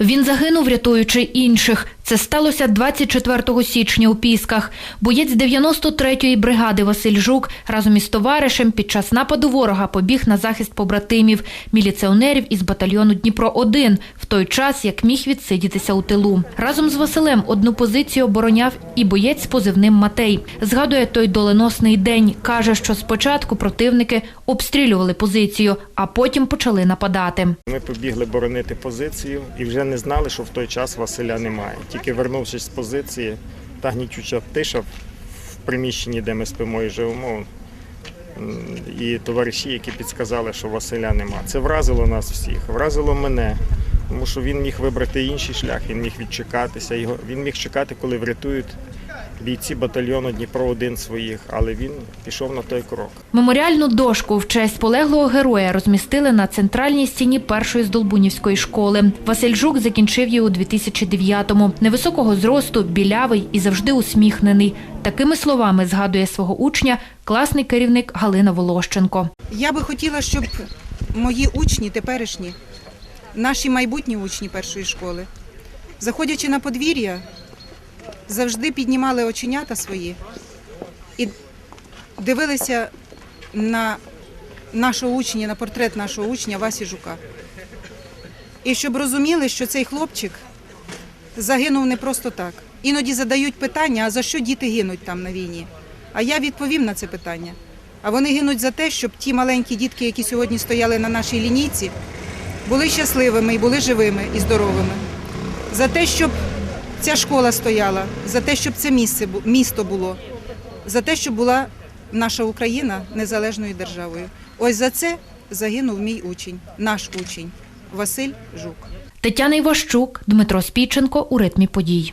Він загинув, рятуючи інших. Це сталося 24 січня у Пісках. Боєць 93-ї бригади Василь Жук разом із товаришем під час нападу ворога побіг на захист побратимів, міліціонерів із батальйону Дніпро-1, в той час, як міг відсидітися у тилу. Разом з Василем одну позицію обороняв і боєць з позивним Матей. Згадує той доленосний день. Каже, що спочатку противники обстрілювали позицію, а потім почали нападати. Ми побігли боронити позицію і вже не знали, що в той час Василя немає. Тільки вернувшись з позиції, та гнічуча тиша в приміщенні, де ми спимо і живемо. І товариші, які підсказали, що Василя нема. Це вразило нас всіх, вразило мене. Тому що він міг вибрати інший шлях, він міг відчекатися. Його він міг чекати, коли врятують бійці батальйону Дніпро 1 своїх, але він пішов на той крок. Меморіальну дошку в честь полеглого героя розмістили на центральній стіні першої з Долбунівської школи. Василь Жук закінчив її у 2009-му. Невисокого зросту, білявий і завжди усміхнений. Такими словами згадує свого учня класний керівник Галина Волощенко. Я би хотіла, щоб мої учні, теперішні, наші майбутні учні першої школи, заходячи на подвір'я, завжди піднімали оченята свої і дивилися на нашого учня, на портрет нашого учня Васі Жука. І щоб розуміли, що цей хлопчик загинув не просто так. Іноді задають питання, а за що діти гинуть там на війні? А я відповім на це питання. А вони гинуть за те, щоб ті маленькі дітки, які сьогодні стояли на нашій лінійці, були щасливими і були живими і здоровими. За те, щоб ця школа стояла, за те, щоб це місце, місто було, за те, щоб була наша Україна незалежною державою. Ось за це загинув мій учень, наш учень Василь Жук. Тетяна Іващук, Дмитро Спіченко у ритмі подій.